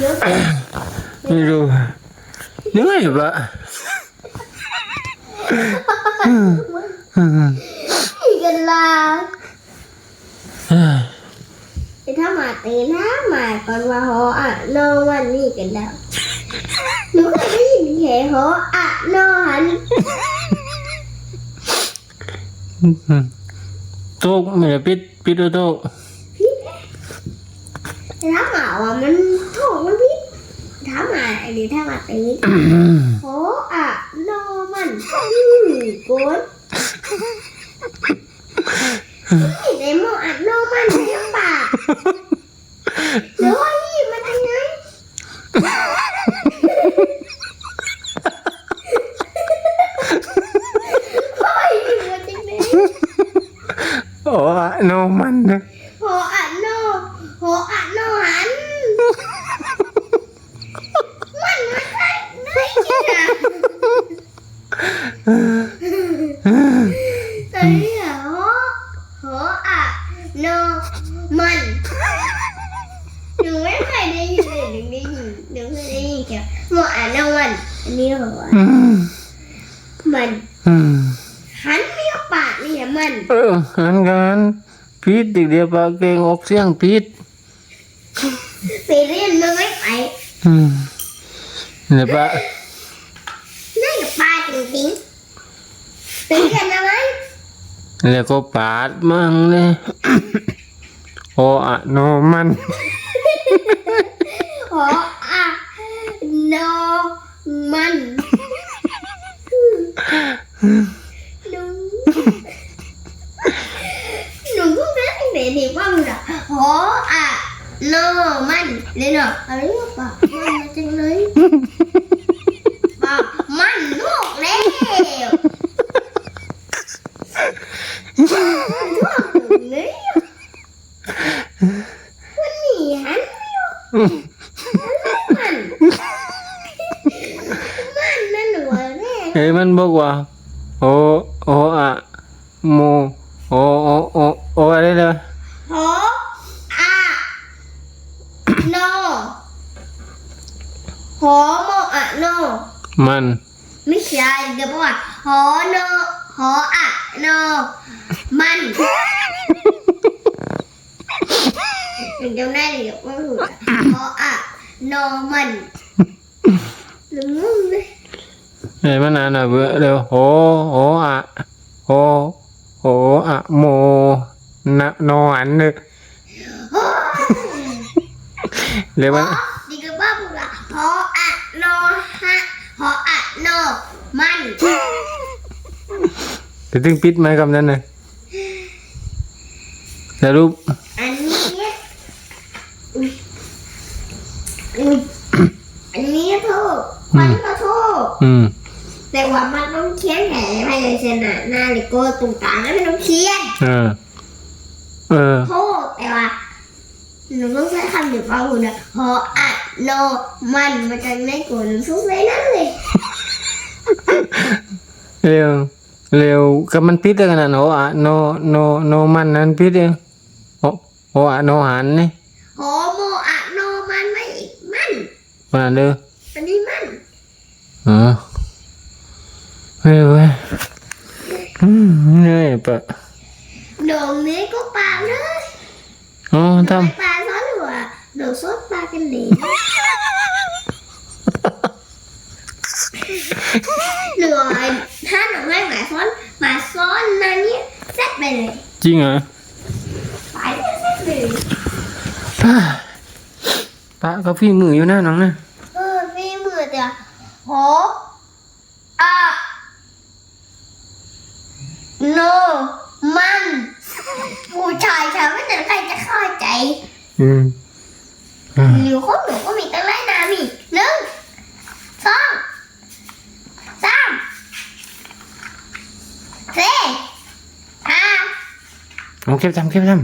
เยอะไม่รู้เหนื่อยปะอีกันลาไอ้ถ้ามาตีนะมาก่อนว่าหออะโนวันนี้กันแล้วหนูเคยได้ยินแค่หออะโนหันโต๊ะไม่ได้ปิดปิดโต๊ะแต่ ถ้าหมาว่ามันถูกมันพิษถ้าหมาไอ้นี่ถ้าหมาตีหออะโนมันอืมโกนในหมออะโนมันในปากหรือว่านี่มันยังไงโอ้ยมันจริงเลยโอ้อะโนมันนะโหอะโนโหอะโนหัน มันไม่ใช่ไม่ใช่นะแต่เนี่ยโหโหอะโนมันหนูไม่เคยได้ยินเลยหนูได้ยินหนูเคยได้ยินแค่โหอะโนมันอันนี้โหอะอืมมันอืมหันเรียกปากเนี่ยมันเออหันกันพิษเดียวปากเก่งออกเสียงพิษไปเรียนมันไม่ไปอืมเนี่ยปะ นั่นกับปลาจริงๆไปเรียนอะไร แล้วก็ปาดมั่งเลยโออะโนมันหออะโนมันหนูหนูก็ไม่ได้เด็กว่ามันอะหออะโนมันเลยเนาะอะไรวะปะมันมาจังเลยปะมันลูกแล้วลูก เลยมันหนีหันไม่ออกมันมันนั่นหนูแน่เฮ้ยมันบอกว่าโอโออะโมโอโอโอโออะไรนะหออะโนหอโมอะโนมันไม่ใช่เดี๋ยวบอกว่าหอโนหออะโน มันถึงจำได้เดี๋ยวว่าถูกหออะโนมันหรืองงเลยเฮ้ยมันอ่านอะเบื่อเร็วโอโออะโอโออะโมนะโนอันนึกเร็วหมันอดีกับว่าพูดว่าหออะโนฮะหออะโนมันจะถึงปิดไหมคำนั้น เลยสรุปอันนี้อันนี้ถูกมันก็ถูกอืมแต่ว่ามันต้องเขียนแผลภายในเซนหน้าหน้าเลโก้ตรงกลางแล้วไม่ต้องเขียนเออ เออถูกแต่ว่าหนูต้องใช้คำเดียวกับคุณนะหออะโนมันมาจากในกลุ่มสุดเลยนั่นเลยเร็วเร็วก็มันปิดกันนะโออะโนโนโนมันนั้นปิดเอง โอโออะโนหันนี่หอโมอะโนมันไม่อีกมันมาเด้ออันนี้มันอ๋อเฮ้ยเว้ยอืมเหนื่อยปะโด่งนี้ก็ปลาเลยอ๋อหนูทไม่ปลาซอสหรือว่าหนูซดปลากันดีหรือว่าถ้าหนูให้หมาซ้อนหมาซ้อนมาเนี่ยเซ็ตไปเลยำจริงเหรอ ป้าป้าก็พี่มืออยู่หน้าน้องนะเออมีมือเดียวโหอะโนมันผู้ชายชาวไม่แต่ใครจะเข้าใจ อืมอ่าหรือคนหนูก็มีตั้งหลายนามอีกหนึ่งสองสามสี่ห้าเอาเก็บจำเก็บจตั้ง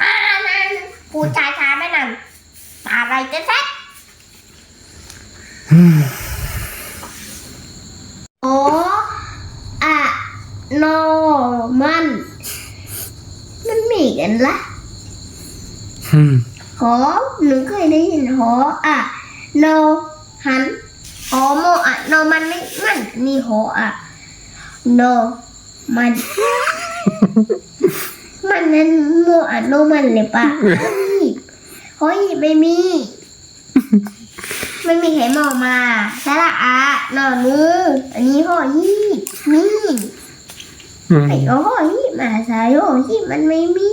ห้านามผู้ชายชาไม่นำอะไรจะแท้ โออะโนมัน มันมีกันละำอืมหอหนูเคยได้ยินหออะโนหันหอโมอะโนมันไม่มันนี่หออะโนมันมันนั้นโมอะโนมันเลยปะหอหีบไม่มี ไม่มีใครมองมาสระอะนอนูอันนี้หอหีบนี่อืมไอ้หอหีบมาสายหอหีบมันไม่มี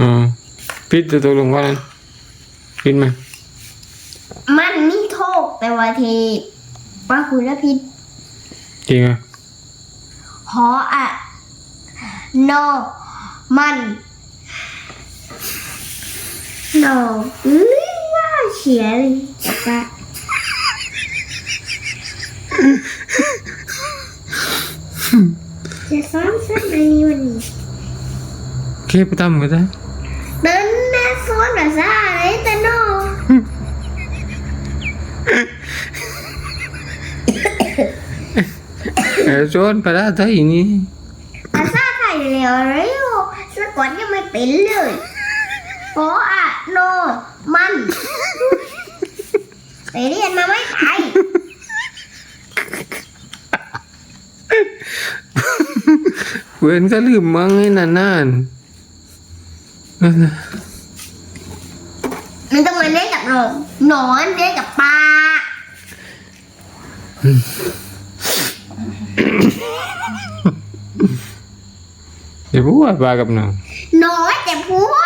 อืมพิษจะตกลงว่านั้นพิษไหมมันนี่โทษแต่ว่าเทว่าคุณละพิษจริงอะหออะโนมันโนเอ้ยว่าเฉียเลยปะจะซ้อมสักในวันนี้เคไปทำก็ได้เดินแม่ซ้อนแบบซ่าเลยแต่โนเออ โจนไปได้ได้อีนี่แต่ซ่าไทยเร็วเร็วสะกดยังไม่เป็นเล ยหออะโน มันไปเรียนมาไม่ไปเว้นก็ลืมมั้งไอ้นานนานนั่นน่ะมันต้องมาเล่นกับหนอนหนอนเล่นกับปลาเดี๋ยวพูดว่าปลากับหนังหนอนแต่พัวอืม